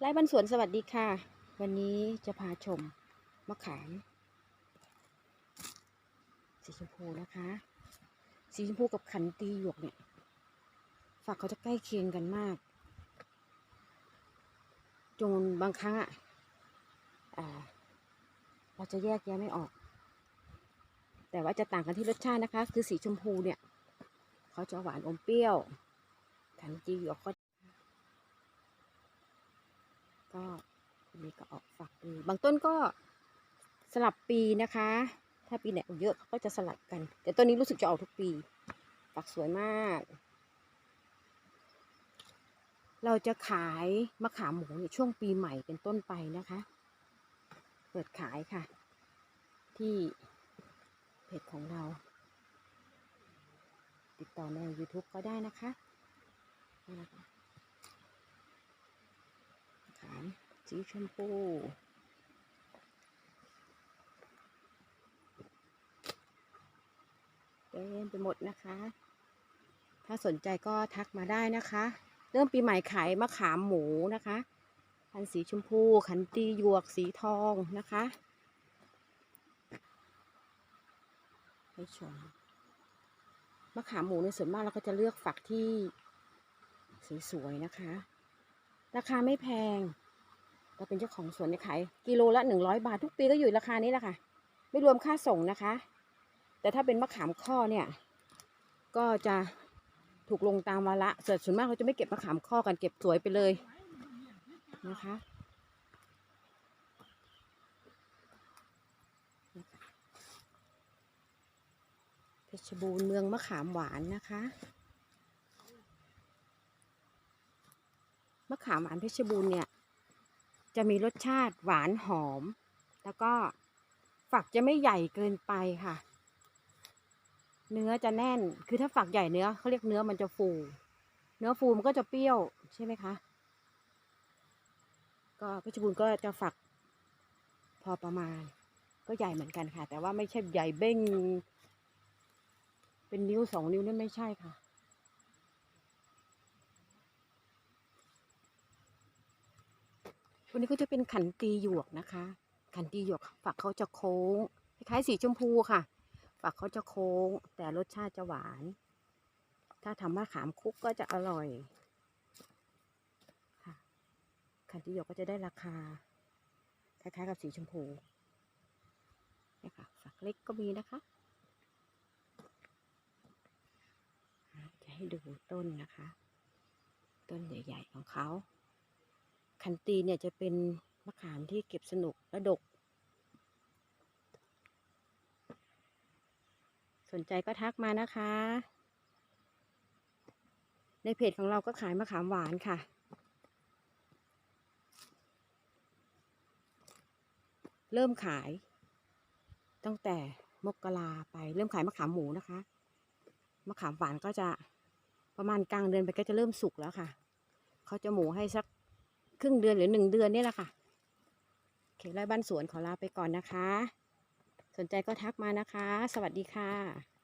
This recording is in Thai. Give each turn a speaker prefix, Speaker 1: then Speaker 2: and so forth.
Speaker 1: ไร่บ้านสวนสวัสดีค่ะ วันนี้จะพาชมมะขาม สีชมพูนะคะ สีชมพูกับขันตีหยวกเนี่ยฝักเขาจะใกล้เคียงกันมากจนบางครั้งอะอ่าเราจะแยกแยะไม่ออก แต่ว่าจะต่างกันที่รสชาตินะคะ คือสีชมพูเนี่ย เขาจะหวานอมเปรี้ยวขันตีหยวกก็ ก็อันนี้ก็ออกฝักดีบางต้นก็สลับปีนะคะ ถ้าปีไหนเยอะเขาก็จะสลับกัน แต่ต้นนี้รู้สึกจะออกทุกปี ฝักสวยมาก เราจะขายมะขามหมูในช่วงปีใหม่เป็นต้นไปนะคะ เปิดขายค่ะ ที่เพจของเรา ติดต่อใน YouTube ก็ได้นะคะนะคะามสีชมพูเต็มไปหมดนะคะ ถ้าสนใจก็ทักมาได้นะคะ เริ่มปีใหม่ขายมะขามหมูนะคะพันสีชมพู ขันตีหยวกสีทองนะคะให้ชมมะขามหมูในส่วนมากเราก็จะเลือกฝักที่สวยๆนะคะ ราคาไม่แพง เราเป็นเจ้าของสวนนี่ขายกิโลละหนึ่งร้อยบาททุกปีก็อยู่ราคานี้แหละค่ะ ไม่รวมค่าส่งนะคะ แต่ถ้าเป็นมะขามข้อเนี่ย ก็จะถูกลงตามวาระส่วนส่วนมากเขาจะไม่เก็บมะขามข้อกันเก็บสวยไปเลยนะคะเพชรบูรณ์เมืองมะขามหวานนะคะ มะขามหวานเพชรบูรณ์เนี่ย จะมีรสชาติหวานหอม แล้วก็ฝักจะไม่ใหญ่เกินไปค่ะ เนื้อจะแน่น คือถ้าฝักใหญ่เนื้อเขาเรียกเนื้อมันจะฟู เนื้อฟูมันก็จะเปรี้ยวใช่ไหมคะ ก็เพชรบูรณ์ก็จะฝักพอประมาณ ก็ใหญ่เหมือนกันค่ะ แต่ว่าไม่ใช่ใหญ่เบ้ง เป็นนิ้วสองนิ้วนี่ไม่ใช่ค่ะ วันนี้ก็จะเป็นขันตีหยวกนะคะ ขันตีหยวกฝักเขาจะโค้งคล้ายๆสีชมพูค่ะ ฝักเขาจะโค้ง แต่รสชาติจะหวาน ถ้าทำมะขามคุกก็จะอร่อยค่ะขันตีหยวกก็จะได้ราคา คล้ายๆกับสีชมพูนี่ค่ะฝักเล็กก็มีนะคะ จะให้ดูต้นนะคะ ต้นใหญ่ ๆ ของเขา คันตีเนี่ยจะเป็นมะขามที่เก็บสนุกและดก สนใจก็ทักมานะคะ ในเพจของเราก็ขายมะขามหวานค่ะเริ่มขาย ตั้งแต่มกราไปเริ่มขายมะขามหมูนะคะ มะขามหวานก็จะประมาณกลางเดือนไปก็จะเริ่มสุกแล้วค่ะ เขาจะหมูให้สัก ครึ่งเดือนหรือหนึ่งเดือนนี่แหละค่ะเขตไร่บ้านสวนขอลาไปก่อนนะคะ สนใจก็ทักมานะคะ สวัสดีค่ะ